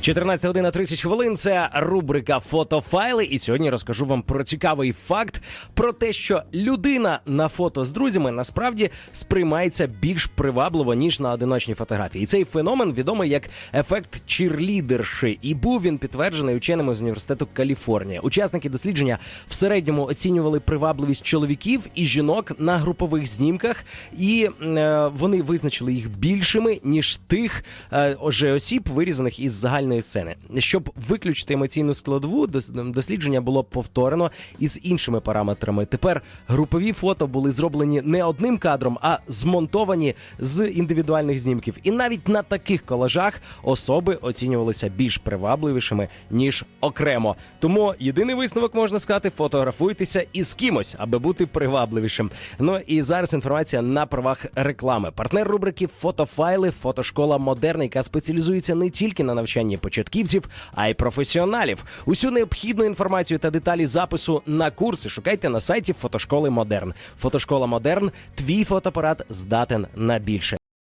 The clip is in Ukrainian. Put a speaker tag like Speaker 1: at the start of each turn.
Speaker 1: 14 година 30 хвилин. Це рубрика Фотофайли. І сьогодні розкажу вам про цікавий факт про те, що людина на фото з друзями насправді сприймається більш привабливо ніж на одиночній фотографії. І цей феномен відомий як ефект чірлідерши, і був він підтверджений ученими з університету Каліфорнія. Учасники дослідження в середньому оцінювали привабливість чоловіків і жінок на групових знімках, і е, вони визначили їх більшими ніж тих е, осіб, вирізаних із загальної сцени. Щоб виключити емоційну складову, дос- дослідження було повторено із іншими параметрами. Тепер групові фото були зроблені не одним кадром, а змонтовані з індивідуальних знімків. І навіть на таких колажах особи оцінювалися більш привабливішими ніж окремо. Тому єдиний висновок можна сказати: фотографуйтеся із кимось, аби бути привабливішим. Ну і зараз інформація на правах реклами. Партнер рубрики Фотофайли, фотошкола Модерна, яка спеціалізується не тільки на навчанні початківців, а й професіоналів. Усю необхідну інформацію та деталі запису на курси шукайте на сайті фотошколи Модерн. Фотошкола Модерн. Твій фотоапарат здатен на більше.